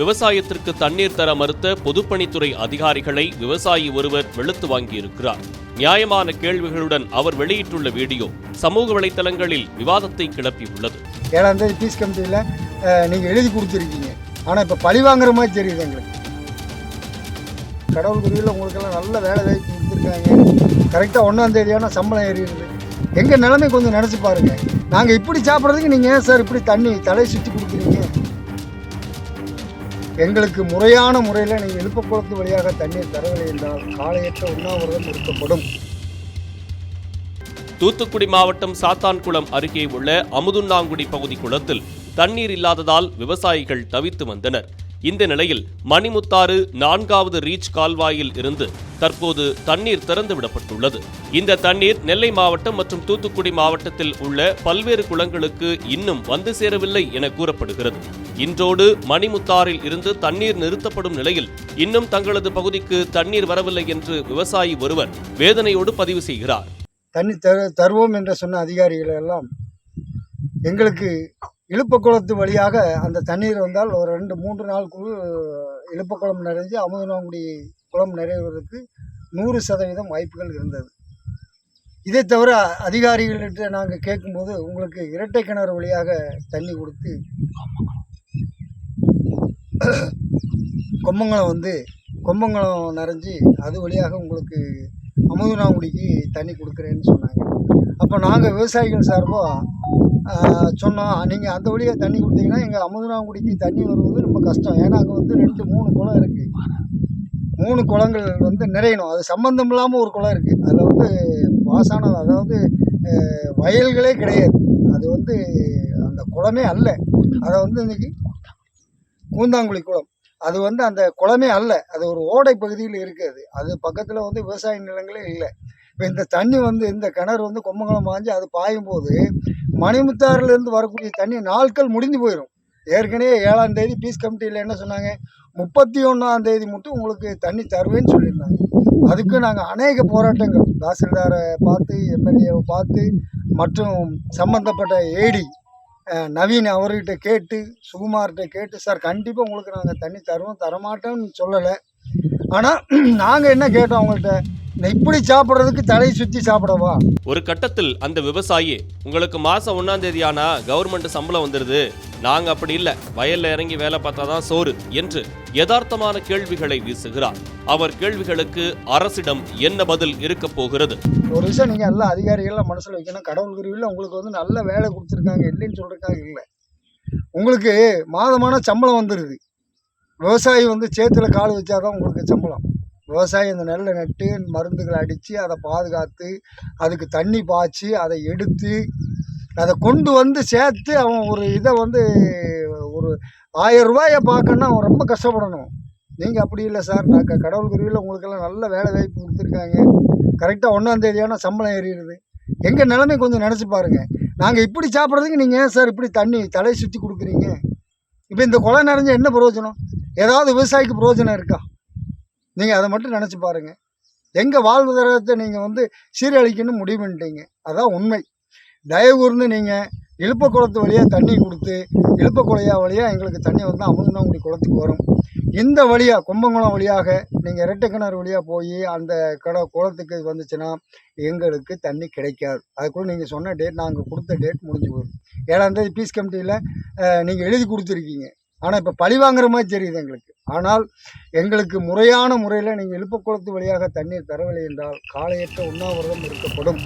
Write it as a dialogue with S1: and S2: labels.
S1: விவசாயத்திற்கு தண்ணீர் தர மறுத்த பொதுப்பணித்துறை அதிகாரிகளை விவசாயி ஒருவர் வெளுத்து வாங்கியிருக்கிறார். நியாயமான கேள்விகளுடன் அவர் வெளியிட்டுள்ள வீடியோ சமூக வலைதளங்களில் விவாதத்தை கிளப்பியுள்ளது
S2: ஏழாம் தேதி பீஸ் கமிட்டியில் நீங்கள் எழுதி கொடுத்துருக்கீங்க. ஆனால் இப்போ பழி வாங்குற மாதிரி தெரியுது எங்களுக்கு. கடவுள் குருவில் உங்களுக்கெல்லாம் நல்ல வேலை வாய்ப்பு கொடுத்துருக்காங்க. கரெக்டாக ஒன்றாம் தேதியான சம்பளம் ஏறிடுது. எங்கள் நிலைமை கொஞ்சம் நினச்சி பாருங்க. நாங்கள் இப்படி சாப்பிட்றதுக்கு நீங்கள் ஏன் சார் இப்படி தண்ணி தலை சுற்றி கொடுக்குறீங்க? எங்களுக்கு முறையான முறையில் நீங்கள் எழுப்ப குளத்து வழியாக தண்ணீர் தரவில்லை என்றால் காலையற்ற உண்ணாவிரதம் இருக்கப்படும்
S1: தூத்துக்குடி மாவட்டம் சாத்தான்குளம் அருகே உள்ள அமுதுண்ணாங்குடி பகுதி குளத்தில் தண்ணீர் இல்லாததால் விவசாயிகள் தவித்து வந்தனர். இந்த நிலையில் மணிமுத்தாறு நான்காவது ரீச் கால்வாயில் இருந்து தற்போது தண்ணீர் திறந்து விடப்பட்டுள்ளது. இந்த தண்ணீர் நெல்லை மாவட்டம் மற்றும் தூத்துக்குடி மாவட்டத்தில் உள்ள பல்வேறு குளங்களுக்கு இன்னும் வந்து சேரவில்லை என கூறப்படுகிறது. இன்றோடு மணிமுத்தாறில் இருந்து தண்ணீர் நிறுத்தப்படும் நிலையில் இன்னும் தங்களது பகுதிக்கு தண்ணீர் வரவில்லை என்று விவசாயி ஒருவர் வேதனையோடு பதிவு செய்கிறார்.
S2: தண்ணி தருவோம் என்று சொன்ன அதிகாரிகள் எல்லாம் எங்களுக்கு இழுப்பக்குளத்து வழியாக அந்த தண்ணீர் வந்தால் ஒரு ரெண்டு மூன்று நாளுக்குள் இழுப்பக்குளம் நிறைஞ்சு அமுதனாங்குடி குளம் நிறைவதற்கு நூறு சதவீதம் வாய்ப்புகள் இருந்தது. இதை தவிர அதிகாரிகள்கிட்ட நாங்கள் கேட்கும்போது உங்களுக்கு இரட்டை கிணறு வழியாக தண்ணி கொடுத்து கொம்பங்குளம் வந்து கொம்பங்குளம் நிறைஞ்சி அது வழியாக உங்களுக்கு அமுதனாங்குடிக்கு தண்ணி கொடுக்குறேன்னு சொன்னாங்க. அப்போ நாங்கள் விவசாயிகள் சார்பாக சொன்னோம். நீங்கள் அந்த வழியாக தண்ணி கொடுத்தீங்கன்னா எங்கள் அமுதனாங்குடிக்கு தண்ணி வருவது ரொம்ப கஷ்டம். ஏன்னா அங்கே வந்து ரெண்டு மூணு குளம் இருக்குது மூணு குளங்கள் வந்து நிறையணும். அது சம்மந்தம் இல்லாமல் ஒரு குளம் இருக்குது அதில் வந்து பாசான அதாவது வயல்களே கிடையாது. அது வந்து அந்த குளமே அல்ல. அதை வந்து இன்றைக்கி கூந்தாங்குழி குளம். அது வந்து அந்த குளமே அல்ல. அது ஒரு ஓடை பகுதியில் இருக்குது. அது பக்கத்தில் வந்து விவசாய நிலங்களே இல்லை. இப்போ இந்த தண்ணி வந்து இந்த கிணறு வந்து கொம்மங்கலம் மாஞ்சி அது பாயும் போது மணிமுத்தாறுலேருந்து வரக்கூடிய தண்ணி நாட்கள் முடிந்து போயிடும் ஏற்கனவே ஏழாம் தேதி பீஸ் கமிட்டியில் என்ன சொன்னாங்க? முப்பத்தி ஒன்றாம் தேதி மட்டும் உங்களுக்கு தண்ணி தருவேன்னு சொல்லியிருந்தாங்க. அதுக்கு நாங்கள் அநேக போராட்டங்கள். தாசில்தாரை பார்த்து எம்எல்ஏவை பார்த்து மற்றும் சம்பந்தப்பட்ட ஏடி நவீன் அவர்கிட்ட கேட்டு சுகுமார்கிட்ட கேட்டு சார் கண்டிப்பாக உங்களுக்கு நாங்கள் தண்ணி தருவோம் தரமாட்டோம்னு சொல்லலை. ஆனால் நாங்கள் என்ன கேட்டோம் அவங்கள்ட்ட? இப்படி சாப்பிட்றதுக்கு தலையை சுற்றி சாப்பிடவா?
S1: ஒரு கட்டத்தில் அந்த விவசாயி உங்களுக்கு மாசம் ஒன்னாம் தேதி ஆனா கவர்மெண்ட் சம்பளம் வந்துருது. நாங்க அப்படி இல்ல. வயல்ல இறங்கி வேலை பார்த்தாதான் சோறு என்று யதார்த்தமான கேள்விகளை வீசுகிறார். அவர் கேள்விகளுக்கு அரசிடம் என்ன பதில் இருக்க போகிறது?
S2: ஒரு விஷயம் நீங்கள் எல்லா அதிகாரிகள்லாம் மனசில் வைக்கணும். கடவுள் குருவில் உங்களுக்கு வந்து நல்ல வேலை கொடுத்துருக்காங்க. இல்லைன்னு சொல்கிறதுக்காக இல்லை. உங்களுக்கு மாதமான சம்பளம் வந்துடுது விவசாயி வந்து சேத்துல கால் வச்சாதான் உங்களுக்கு சம்பளம். விவசாயி இந்த நெல்லை நட்டு மருந்துகளை அடித்து அதை பாதுகாத்து அதுக்கு தண்ணி பாய்ச்சி அதை எடுத்து அதை கொண்டு வந்து சேர்த்து அவன் ஒரு இதை வந்து ஒரு ஆயிரம் ரூபாயை பார்க்கணுன்னா அவன் ரொம்ப கஷ்டப்படணும். நீங்கள் அப்படி இல்லை சார். நான் க- கடவுள் குருவியில் உங்களுக்கெல்லாம் நல்ல வேலை வாய்ப்பு கொடுத்துருக்காங்க. கரெக்டாக ஒன்றாந்தேதி ஆனால் சம்பளம் ஏறிடுது. எங்கள் நிலைமை கொஞ்சம் நினச்சி பாருங்க. நாங்கள் இப்படி சாப்பிட்றதுக்கு நீங்கள் ஏன் சார் இப்படி தண்ணி தலை சுற்றி கொடுக்குறீங்க? இப்போ இந்த குளம் நிறைஞ்ச என்ன பிரயோஜனம்? ஏதாவது விவசாயிக்கு பிரயோஜனம் இருக்கா? நீங்கள் அதை மட்டும் நினச்சி பாருங்கள் எங்கள் வாழ்வாதாரத்தை நீங்கள் வந்து சீரழிக்கணும்னு முடிவு பண்ணிட்டீங்க. அதான் உண்மை. தயவு கூர்ந்து நீங்கள் இழுப்ப குளத்து வழியாக தண்ணி கொடுத்து இழுப்ப குழையா வழியாக எங்களுக்கு தண்ணி வந்து அமுதனாங்குடி குளத்துக்கு வரும். இந்த வழியாக கும்பகுளம் வழியாக நீங்கள் இரட்டை கிணறு வழியாக போய் அந்த கடை குளத்துக்கு வந்துச்சுன்னா எங்களுக்கு தண்ணி கிடைக்காது. அதுக்குள்ள நீங்கள் சொன்ன டேட் நாங்கள் கொடுத்த டேட் முடிஞ்சு போகுது. ஏழாம் தேதி பீஸ் கமிட்டியில் நீங்கள் எழுதி கொடுத்துருக்கீங்க. ஆனால் இப்போ பழி வாங்குற மாதிரி தெரியுது எங்களுக்கு. ஆனால் எங்களுக்கு முறையான முறையில் நீங்கள் இழுப்ப குளத்து வழியாக தண்ணீர் தரவில்லை என்றால் காலையற்ற உண்ணாவிரதம் இருக்கப்படும்.